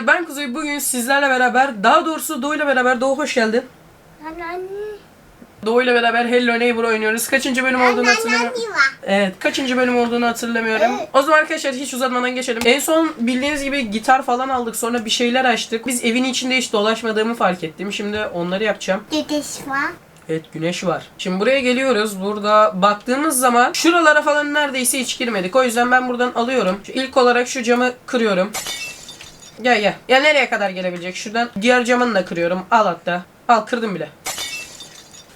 Arkadaşlar ben Kuzey bugün sizlerle beraber daha doğrusu Doğu ile beraber Doğu hoş geldin. Anneanne. Doğu ile beraber Hello Neighbor oynuyoruz. Kaçıncı bölüm olduğunu hatırlamıyorum. Evet kaçıncı bölüm olduğunu hatırlamıyorum. Evet. O zaman arkadaşlar hiç uzatmadan geçelim. En son bildiğiniz gibi gitar falan aldık sonra bir şeyler açtık. Biz evin içinde hiç dolaşmadığımı fark ettim. Şimdi onları yapacağım. Dedesi var. Evet güneş var. Şimdi buraya geliyoruz. Burada baktığımız zaman şuralara falan neredeyse hiç girmedik. O yüzden ben buradan alıyorum. Şu ilk olarak şu camı kırıyorum. Gel gel. Ya nereye kadar gelebilecek? Şuradan diğer camını da kırıyorum. Al hatta. Al kırdım bile.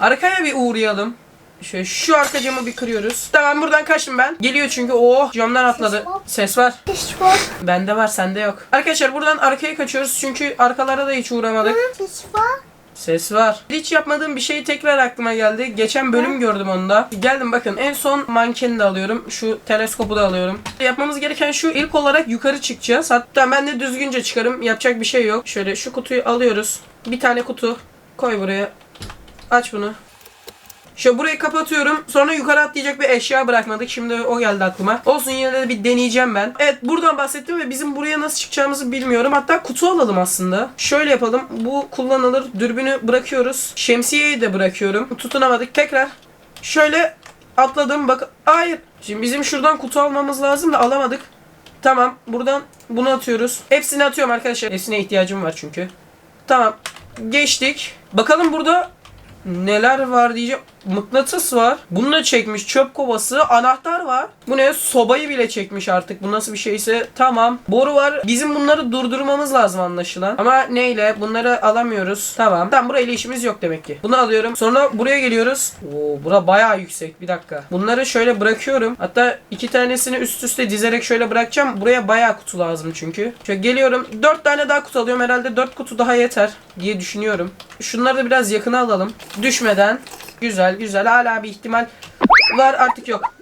Arkaya bir uğrayalım. Şöyle şu arka camı bir kırıyoruz. Tamam buradan kaçtım ben. Geliyor çünkü. Oh camdan atladı. Ses var. Dedesi var. Bende var sende yok. Arkadaşlar buradan arkaya kaçıyoruz. Çünkü arkalara da hiç uğramadık. Dedesi var. Ses var. Hiç yapmadığım bir şey tekrar aklıma geldi. Geçen bölüm gördüm onu da. Geldim bakın en son mankeni de alıyorum. Şu teleskopu da alıyorum. Yapmamız gereken şu ilk olarak yukarı çıkacağız. Hatta ben de düzgünce çıkarım. Yapacak bir şey yok. Şöyle şu kutuyu alıyoruz. Bir tane kutu. Koy buraya. Aç bunu. Şöyle burayı kapatıyorum. Sonra yukarı atlayacak bir eşya bırakmadık. Şimdi o geldi aklıma. Olsun yine de bir deneyeceğim ben. Evet buradan bahsettim ve bizim buraya nasıl çıkacağımızı bilmiyorum. Hatta kutu alalım aslında. Şöyle yapalım. Bu kullanılır. Dürbünü bırakıyoruz. Şemsiyeyi de bırakıyorum. Tutunamadık. Tekrar. Şöyle atladım. Bak. Hayır. Şimdi bizim şuradan kutu almamız lazım da alamadık. Tamam. Buradan bunu atıyoruz. Hepsini atıyorum arkadaşlar. Hepsine ihtiyacım var çünkü. Tamam. Geçtik. Bakalım burada neler var diyeceğim. Mıknatıs var. Bunu da çekmiş. Çöp kovası. Anahtar var. Bu ne? Sobayı bile çekmiş artık. Bu nasıl bir şeyse. Tamam. Boru var. Bizim bunları durdurmamız lazım anlaşılan. Ama neyle? Bunları alamıyoruz. Tamam. Tamam burayla işimiz yok demek ki. Bunu alıyorum. Sonra buraya geliyoruz. Oo bura bayağı yüksek. Bir dakika. Bunları şöyle bırakıyorum. Hatta iki tanesini üst üste dizerek şöyle bırakacağım. Buraya bayağı kutu lazım çünkü. Şöyle geliyorum. Dört tane daha kutu alıyorum. Herhalde dört kutu daha yeter diye düşünüyorum. Şunları da biraz yakına alalım. Düşmeden. Güzel güzel. Hala bir ihtimal var artık yok.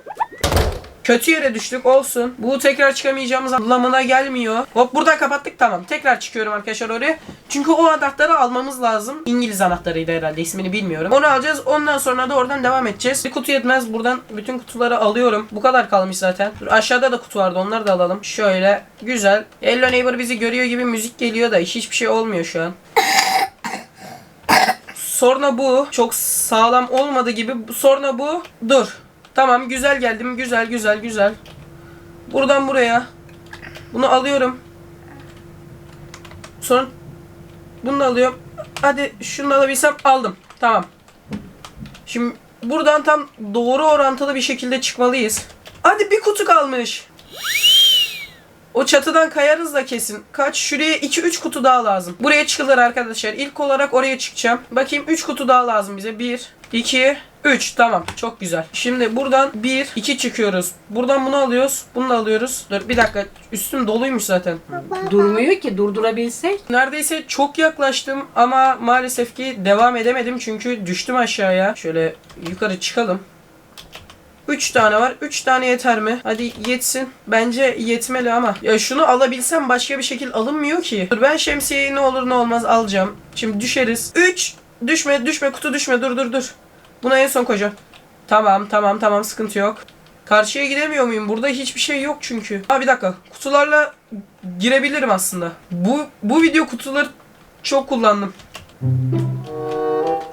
Kötü yere düştük olsun. Bu tekrar çıkamayacağımız anlamına gelmiyor. Hop buradan kapattık tamam. Tekrar çıkıyorum arkadaşlar oraya. Çünkü o anahtarı almamız lazım. İngiliz anahtarıydı herhalde ismini bilmiyorum. Onu alacağız. Ondan sonra da oradan devam edeceğiz. Bir kutu yetmez. Buradan bütün kutuları alıyorum. Bu kadar kalmış zaten. Dur, aşağıda da kutu vardı. Onları da alalım. Şöyle. Güzel. Hello Neighbor bizi görüyor gibi müzik geliyor da hiçbir şey olmuyor şu an. Sonra bu çok sağlam olmadı gibi. Sonra bu. Dur. Tamam güzel geldim. Güzel güzel güzel. Buradan buraya. Bunu alıyorum. Sonra bunu da alıyorum. Hadi şunu da alabilsem aldım. Tamam. Şimdi buradan tam doğru orantılı bir şekilde çıkmalıyız. Hadi bir kutu kalmış. O çatıdan kayarız da kesin. Kaç? Şuraya 2-3 kutu daha lazım. Buraya çıkılır arkadaşlar. İlk olarak oraya çıkacağım. Bakayım 3 kutu daha lazım bize. 1, 2, 3. Tamam. Çok güzel. Şimdi buradan 1, 2 çıkıyoruz. Buradan bunu alıyoruz. Bunu da alıyoruz. Dur bir dakika. Üstüm doluymuş zaten. Durmuyor ki durdurabilsek. Neredeyse çok yaklaştım ama maalesef ki devam edemedim çünkü düştüm aşağıya. Şöyle yukarı çıkalım. 3 tane var. 3 tane yeter mi? Hadi yetsin. Bence yetmeli ama. Ya şunu alabilsem başka bir şekil alınmıyor ki. Dur ben şemsiyeyi ne olur ne olmaz alacağım. Şimdi düşeriz. 3. Düşme düşme kutu düşme dur dur dur. Buna en son koyacağım. Tamam tamam tamam sıkıntı yok. Karşıya gidemiyor muyum? Burada hiçbir şey yok çünkü. Ha bir dakika. Kutularla girebilirim aslında. Bu bu video kutuları çok kullandım.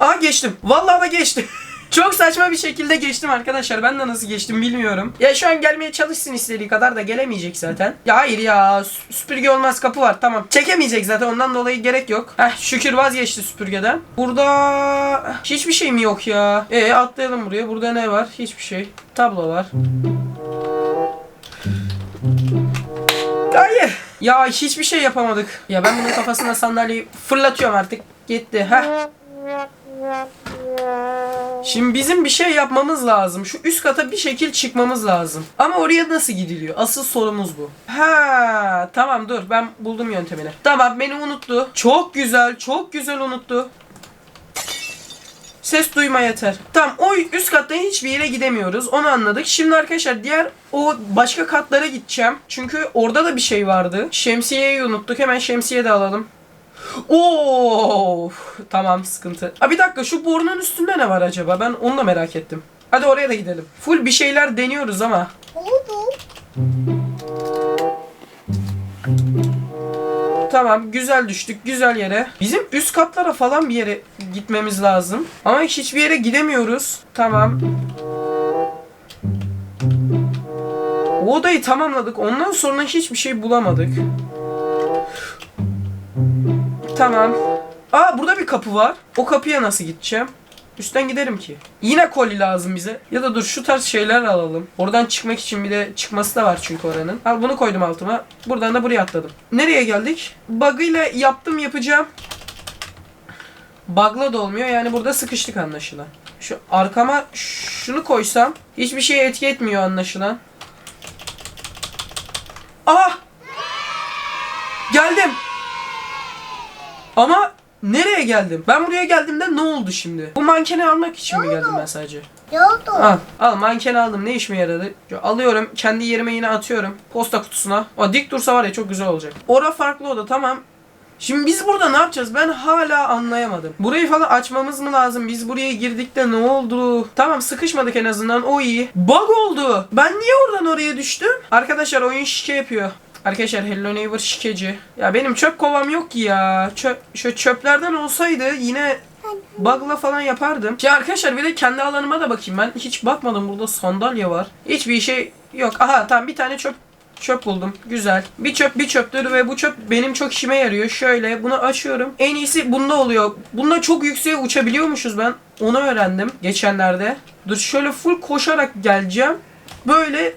Aa geçtim. Vallahi da geçtim. Çok saçma bir şekilde geçtim arkadaşlar. Ben de nasıl geçtim bilmiyorum. Ya şu an gelmeye çalışsın istediği kadar da gelemeyecek zaten. Ya hayır ya sü- süpürge olmaz kapı var tamam. Çekemeyecek zaten ondan dolayı gerek yok. Heh şükür vazgeçti süpürgeden. Burada hiçbir şey mi yok ya? E atlayalım buraya. Burada ne var? Hiçbir şey. Tablo var. Hayır. Ya hiçbir şey yapamadık. Ya ben bunun kafasına sandalyeyi fırlatıyorum artık. Gitti. Heh. Şimdi bizim bir şey yapmamız lazım. Şu üst kata bir şekil çıkmamız lazım. Ama oraya nasıl gidiliyor? Asıl sorumuz bu. Ha, tamam dur ben buldum yöntemini. Tamam beni unuttu. Çok güzel, çok güzel unuttu. Ses duyma yeter. Tamam o üst katta hiçbir yere gidemiyoruz. Onu anladık. Şimdi arkadaşlar diğer o başka katlara gideceğim. Çünkü orada da bir şey vardı. Şemsiyeyi unuttuk. Hemen şemsiye de alalım. Oo, tamam sıkıntı. Aa, bir dakika şu borunun üstünde ne var acaba? Ben onu da merak ettim. Hadi oraya da gidelim. Full bir şeyler deniyoruz ama. Oldu. Tamam güzel düştük güzel yere. Bizim üst katlara falan bir yere gitmemiz lazım. Ama hiçbir yere gidemiyoruz. Tamam. O odayı tamamladık. Ondan sonra hiçbir şey bulamadık. Tamam. Aa burada bir kapı var. O kapıya nasıl gideceğim? Üstten giderim ki. Yine koli lazım bize. Ya da dur şu tarz şeyler alalım. Oradan çıkmak için bir de çıkması da var çünkü oranın. Al bunu koydum altıma. Buradan da buraya atladım. Nereye geldik? Bug ile yaptım yapacağım. Bug'la da olmuyor. Yani burada sıkıştık anlaşılan. Şu arkama şunu koysam hiçbir şeye etki etmiyor anlaşılan. Aha! Geldim. Ama nereye geldim? Ben buraya geldiğimde ne oldu şimdi? Bu mankeni almak için mi geldim ben sadece? Yoldu. Al, al mankeni aldım. Ne işime yaradı? Alıyorum. Kendi yerime yine atıyorum. Posta kutusuna. O dik dursa var ya çok güzel olacak. Ora farklı oda tamam. Şimdi biz burada ne yapacağız? Ben hala anlayamadım. Burayı falan açmamız mı lazım? Biz buraya girdik de ne oldu? Tamam sıkışmadık en azından o iyi. Bug oldu. Ben niye oradan oraya düştüm? Arkadaşlar oyun şike yapıyor. Arkadaşlar Hello Neighbor şikeci. Ya benim çöp kovam yok ki ya. Çöp, şu çöplerden olsaydı yine bug'la falan yapardım. Ya arkadaşlar bir de kendi alanıma da bakayım ben. Hiç bakmadım burada sandalye var. Hiçbir şey yok. Aha tamam bir tane çöp çöp buldum. Güzel. Bir çöp bir çöptür ve bu çöp benim çok işime yarıyor. Şöyle bunu açıyorum. En iyisi bunda oluyor. Bunda çok yükseğe uçabiliyormuşuz ben. Onu öğrendim geçenlerde. Dur şöyle full koşarak geleceğim. Böyle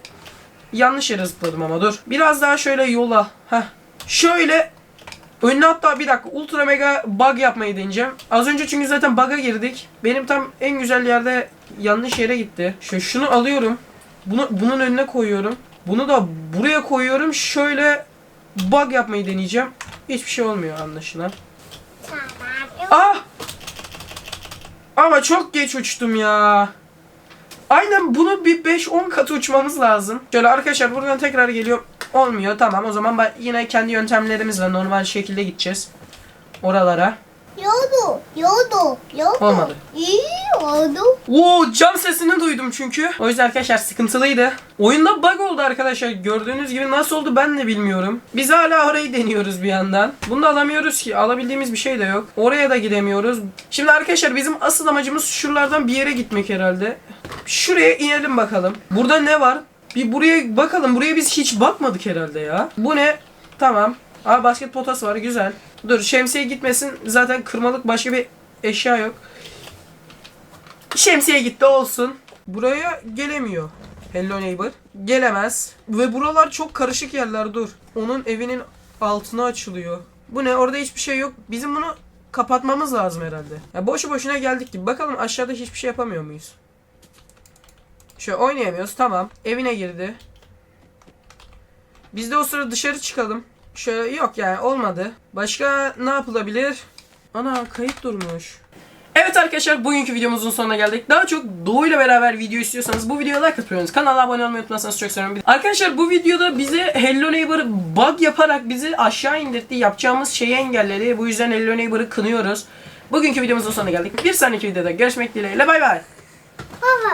yanlış yere zıpladım ama dur. Biraz daha şöyle yola. Heh. Şöyle Önüne hatta bir dakika ultra mega bug yapmayı deneyeceğim. Az önce çünkü zaten bug'a girdik. Benim tam en güzel yerde yanlış yere gitti. Şöyle şunu alıyorum. Bunu bunun önüne koyuyorum. Bunu da buraya koyuyorum. Şöyle bug yapmayı deneyeceğim. Hiçbir şey olmuyor anlaşılan. Ah! Ama çok geç uçtum ya. Aynen bunu bir 5-10 katı uçmamız lazım. Şöyle arkadaşlar buradan tekrar geliyor. Olmuyor tamam o zaman yine kendi yöntemlerimizle normal şekilde gideceğiz. Oralara. Yoldu. Yoldu. Yoldu. Olmadı. İyi oldu. Oo cam sesini duydum çünkü. O yüzden arkadaşlar sıkıntılıydı. Oyunda bug oldu arkadaşlar. Gördüğünüz gibi nasıl oldu ben de bilmiyorum. Biz hala orayı deniyoruz bir yandan. Bunu da alamıyoruz ki. Alabildiğimiz bir şey de yok. Oraya da gidemiyoruz. Şimdi arkadaşlar bizim asıl amacımız şuralardan bir yere gitmek herhalde. Şuraya inelim bakalım. Burada ne var? Bir buraya bakalım. Buraya biz hiç bakmadık herhalde ya. Bu ne? Tamam. Aa basket potası var. Güzel. Dur şemsiye gitmesin. Zaten kırmalık başka bir eşya yok. Şemsiye gitti olsun. Buraya gelemiyor. Hello neighbor. Gelemez. Ve buralar çok karışık yerler dur. Onun evinin altına açılıyor. Bu ne? Orada hiçbir şey yok. Bizim bunu kapatmamız lazım herhalde. Ya boşu boşuna geldik gibi. Bakalım aşağıda hiçbir şey yapamıyor muyuz? Şöyle oynayamıyoruz. Tamam. Evine girdi. Biz de o sırada dışarı çıkalım. Şöyle yok yani olmadı. Başka ne yapılabilir? Ana kayıt durmuş. Evet arkadaşlar bugünkü videomuzun sonuna geldik. Daha çok Doğu ile beraber video istiyorsanız bu videoya like atıyorsunuz. Kanala abone olmayı unutmazsanız çok sevinirim. Arkadaşlar bu videoda bize Hello Neighbor bug yaparak bizi aşağı indirtti. Yapacağımız şeyi engelledi. Bu yüzden Hello Neighbor'ı kınıyoruz. Bugünkü videomuzun sonuna geldik. Bir sonraki videoda görüşmek dileğiyle. Bay bay. Baba.